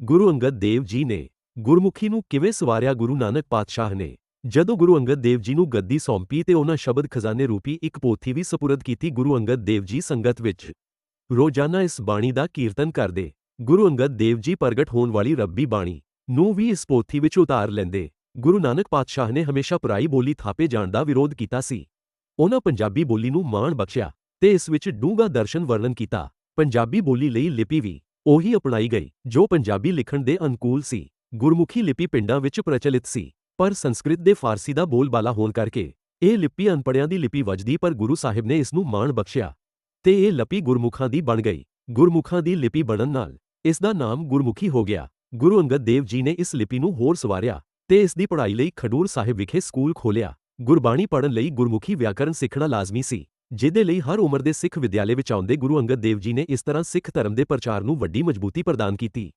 ਗੁਰੂ ਅੰਗਦ ਦੇਵ ਜੀ ਨੇ ਗੁਰਮੁਖੀ ਨੂੰ ਕਿਵੇਂ ਸਵਾਰਿਆ ਗੁਰੂ ਨਾਨਕ ਪਾਤਸ਼ਾਹ ਨੇ? ਜਦੋਂ ਗੁਰੂ ਅੰਗਦ ਦੇਵ ਜੀ ਨੂੰ ਗੱਦੀ ਸੌਂਪੀ ਤੇ ਉਹਨਾਂ ਸ਼ਬਦ ਖਜ਼ਾਨੇ ਰੂਪੀ ਇੱਕ ਪੋਥੀ ਵੀ ਸਪੁਰਦ ਕੀਤੀ ਗੁਰੂ ਅੰਗਦ ਦੇਵ ਜੀ ਸੰਗਤ ਵਿੱਚ, ਰੋਜ਼ਾਨਾ ਇਸ ਬਾਣੀ ਦਾ ਕੀਰਤਨ ਕਰਦੇ, ਗੁਰੂ ਅੰਗਦ ਦੇਵ ਜੀ ਪ੍ਰਗਟ ਹੋਣ ਵਾਲੀ ਰੱਬੀ ਬਾਣੀ ਨੂੰ ਵੀ ਇਸ ਪੋਥੀ ਵਿੱਚ ਉਤਾਰ ਲੈਂਦੇ, ਗੁਰੂ ਨਾਨਕ ਪਾਤਸ਼ਾਹ ਨੇ ਹਮੇਸ਼ਾ ਪੁਰਾਈ ਬੋਲੀ ਥਾਪੇ ਜਾਣ ਦਾ ਵਿਰੋਧ ਕੀਤਾ ਸੀ। ਉਹਨਾਂ ਪੰਜਾਬੀ ਬੋਲੀ ਨੂੰ ਮਾਣ ਬਖਸ਼ਿਆ ਤੇ ਇਸ ਵਿੱਚ ਡੂੰਘਾ ਦਰਸ਼ਨ ਵਰਣਨ ਕੀਤਾ, ਪੰਜਾਬੀ ਬੋਲੀ ਲਈ ਲਿਪੀ ਵੀ ਉਹੀ ਅਪਣਾਈ ਗਈ, ਜੋ ਪੰਜਾਬੀ ਲਿਖਣ ਦੇ ਅਨੁਕੂਲ ਸੀ। ਗੁਰਮੁਖੀ ਲਿਪੀ ਪਿੰਡਾਂ ਵਿੱਚ ਪ੍ਰਚਲਿਤ ਸੀ, ਪਰ ਸੰਸਕ੍ਰਿਤ ਦੇ ਫਾਰਸੀ ਦਾ ਬੋਲਬਾਲਾ ਹੋਣ ਕਰਕੇ ਇਹ ਲਿਪੀ ਅਨਪੜਿਆਂ ਦੀ ਲਿਪੀ ਵਜਦੀ, ਪਰ ਗੁਰੂ ਸਾਹਿਬ ਨੇ ਇਸ ਨੂੰ ਮਾਣ ਬਖਸ਼ਿਆ ਤੇ ਇਹ ਲਿਪੀ ਗੁਰਮੁਖਾਂ ਦੀ ਬਣ ਗਈ। ਗੁਰਮੁਖਾਂ ਦੀ ਲਿਪੀ ਬਣਨ ਨਾਲ ਇਸ ਦਾ ਨਾਮ ਗੁਰਮੁਖੀ ਹੋ ਗਿਆ। ਗੁਰੂ ਅੰਗਦ ਦੇਵ ਜੀ ਨੇ ਇਸ ਲਿਪੀ ਨੂੰ ਹੋਰ ਸਵਾਰਿਆ ਤੇ ਇਸ ਦੀ ਪੜ੍ਹਾਈ ਲਈ ਖਡੂਰ ਸਾਹਿਬ ਵਿਖੇ ਸਕੂਲ ਖੋਲ੍ਹਿਆ। ਗੁਰਬਾਣੀ ਪੜ੍ਹਨ ਲਈ ਗੁਰਮੁਖੀ ਵਿਆਕਰਣ ਸਿੱਖਣਾ ਲਾਜ਼ਮੀ ਸੀ। ਜਿਹਦੇ ਲਈ ਹਰ ਉਮਰ ਦੇ ਸਿੱਖ ਵਿਦਿਆਲੇ ਵਿੱਚ ਆਉਂਦੇ ਗੁਰੂ ਅੰਗਦ ਦੇਵ ਜੀ ਨੇ ਇਸ ਤਰ੍ਹਾਂ ਸਿੱਖ ਧਰਮ ਦੇ ਪ੍ਰਚਾਰ ਨੂੰ ਵੱਡੀ ਮਜ਼ਬੂਤੀ ਪ੍ਰਦਾਨ ਕੀਤੀ।